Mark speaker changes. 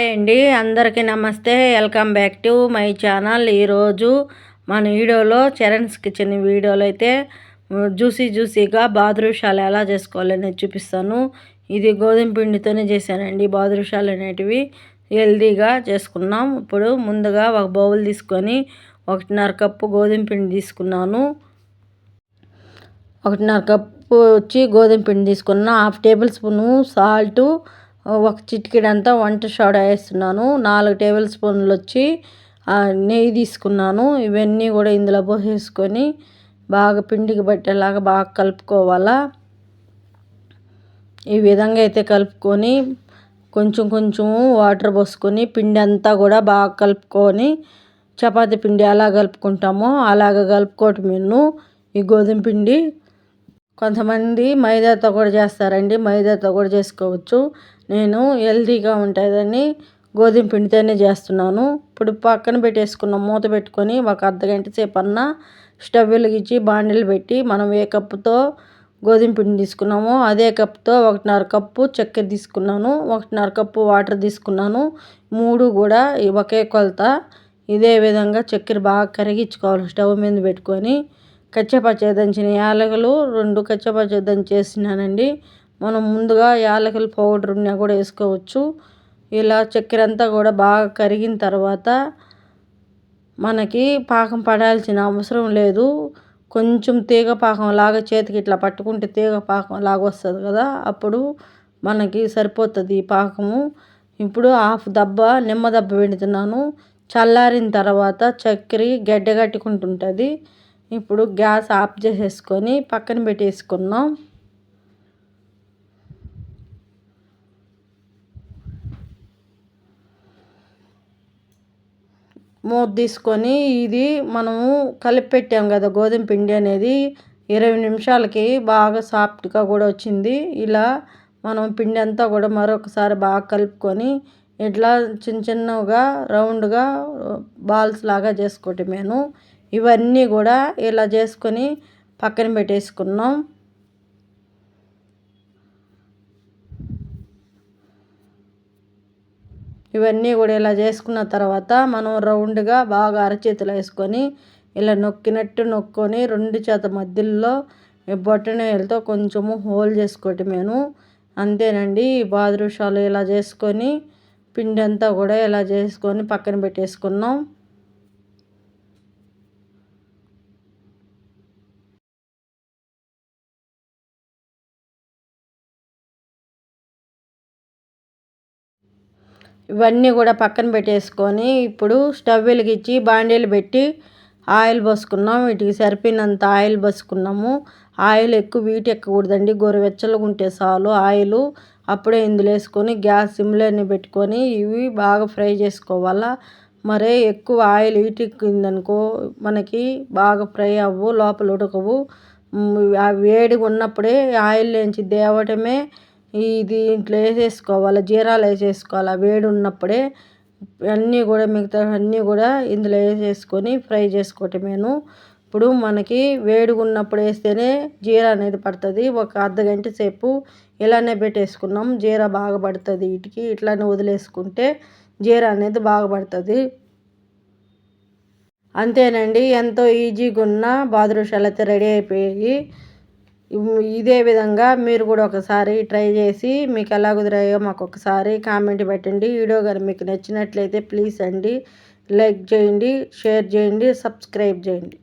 Speaker 1: Hi అండి. అందరికీ నమస్తే. Welcome back to my channel. ఈరోజు మన వీడియోలో చరణ్స్ కిచెన్ వీడియోలో అయితే జ్యూసీ జ్యూసీగా బాదురుషాలు ఎలా చేసుకోవాలని చూపిస్తాను. ఇది గోధుమ పిండితోనే చేశానండి. బాదురుషాలు అనేటివి హెల్దీగా చేసుకున్నాం. ఇప్పుడు ముందుగా ఒక బౌల్ తీసుకొని ఒకటిన్నర కప్పు గోధుమ పిండి తీసుకున్నాను. ఒకటిన్నర కప్పు వచ్చి గోధుమ పిండి తీసుకున్నా హాఫ్ టేబుల్ స్పూను సాల్టు ఒక చిటికెడంతా వంట సోడా వేస్తున్నాను. నాలుగు టేబుల్ స్పూన్లు వచ్చి నెయ్యి తీసుకున్నాను. ఇవన్నీ కూడా ఇందులో పోసేసుకొని బాగా పిండికి పట్టేలాగా బాగా కలుపుకోవాలా. ఈ విధంగా అయితే కలుపుకొని కొంచెం కొంచెం వాటర్ పోసుకొని పిండి అంతా కూడా బాగా కలుపుకొని చపాతి పిండి ఎలా కలుపుకుంటామో అలాగ కలుపుకోవటం మెన్ను ఈ గోధుమ పిండి కొంతమంది మైదాతో కూడా చేస్తారండి. మైదాతో కూడా చేసుకోవచ్చు. నేను హెల్తీగా ఉంటుందని గోధుమ పిండితోనే చేస్తున్నాను. ఇప్పుడు పక్కన పెట్టేసుకున్న మూత పెట్టుకొని ఒక అర్ధగంట సేపు అన్న స్టవ్ వెలిగించి బాండీలు పెట్టి మనం ఏ కప్పుతో గోధుమ పిండి తీసుకున్నామో అదే కప్తో ఒకటిన్నర కప్పు చక్కెర తీసుకున్నాను ఒకటిన్నర కప్పు వాటర్ తీసుకున్నాను. మూడు కూడా ఒకే కొలత. ఇదే విధంగా చక్కెర బాగా కరిగించుకోవాలి స్టవ్ మీద పెట్టుకొని. కచ్చపచ్చ దంచిన యాలకులు రెండు కచ్చపచ్చ దంచేసినానండి. మనం ముందుగా యాలకుల పౌడర్ ఉన్నా కూడా వేసుకోవచ్చు. ఇలా చక్కెర అంతా కూడా బాగా కరిగిన తర్వాత మనకి పాకం పడాల్సిన అవసరం లేదు. కొంచెం తీగ పాకం లాగా చేతికి ఇట్లా పట్టుకుంటే తీగ పాకం లాగా వస్తుంది కదా అప్పుడు మనకి సరిపోతుంది ఈ పాకము. ఇప్పుడు హాఫ్ దబ్బ నిమ్మ దెబ్బ పెడుతున్నాను. చల్లారిన తర్వాత చక్కెర గడ్డ కట్టుకుంటుంటుంది. ఇప్పుడు గ్యాస్ ఆఫ్ చేసేసుకొని పక్కన పెట్టేసుకున్నాం మూత తీసుకొని ఇది మనము కలిపెట్టాం కదా గోధుమ పిండి అనేది. ఇరవై నిమిషాలకి బాగా సాఫ్ట్గా కూడా వచ్చింది. ఇలా మనం పిండి అంతా కూడా మరొకసారి బాగా కలుపుకొని ఇట్లా చిన్న చిన్నగా రౌండ్గా బాల్స్ లాగా చేసుకోవటమేను ఇవన్నీ కూడా ఇలా చేసుకొని పక్కన పెట్టేసుకున్నాం. ఇవన్నీ కూడా ఇలా చేసుకున్న తర్వాత మనం రౌండ్గా బాగా అరచేతులు వేసుకొని ఇలా నొక్కినట్టు నొక్కొని రెండు చేత మధ్యలో బొట్టనేలతో కొంచెము హోల్ చేసుకోవటమేను అంతేనండి బాదురుషాలు ఇలా చేసుకొని పిండి అంతా కూడా ఇలా చేసుకొని పక్కన పెట్టేసుకున్నాం. ఇవన్నీ కూడా పక్కన పెట్టేసుకొని ఇప్పుడు స్టవ్ వెలిగించి బాండీలు పెట్టి ఆయిల్ పోసుకున్నాం. వీటికి సరిపోయినంత ఆయిల్ పోసుకున్నాము. ఆయిల్ ఎక్కువ వీటి ఎక్కకూడదండి. గోరువెచ్చలుగా ఉంటే చాలు ఆయిల్. అప్పుడే ఇందులో వేసుకొని గ్యాస్ సిమ్లోనే పెట్టుకొని ఇవి బాగా ఫ్రై చేసుకోవాలా. మరే ఎక్కువ ఆయిల్ ఈటెక్కిందనుకో మనకి బాగా ఫ్రై అవ్వు లోపల ఉడకవు. వేడిగా ఉన్నప్పుడే ఆయిల్ నుంచి దేవటమే ఇది దీంట్లో వేసేసుకోవాలి జీరాలు వేసేసుకోవాలి. వేడి ఉన్నప్పుడే అన్నీ కూడా మిగతా అన్నీ కూడా ఇందులో వేసేసుకొని ఫ్రై చేసుకోవటమేను ఇప్పుడు మనకి వేడిగా ఉన్నప్పుడు వేస్తేనే జీరా అనేది పడుతుంది. ఒక అర్ధ గంట సేపు ఇలానే పెట్టేసుకున్నాం. జీరా బాగా పడుతుంది వీటికి ఇట్లానే వదిలేసుకుంటే జీరా అనేది బాగా పడుతుంది. అంతేనండి. ఎంతో ఈజీగా ఉన్న బాదురుషాలు అయితే రెడీ అయిపోయాయి. ఇదే విధంగా మీరు కూడా ఒకసారి ట్రై చేసి మీకు ఎలా కుదిరాయో మాకు ఒకసారి కామెంట్ పెట్టండి. వీడియో కానీ మీకు నచ్చినట్లయితే ప్లీజ్ అండి లైక్ చేయండి షేర్ చేయండి సబ్స్క్రైబ్ చేయండి.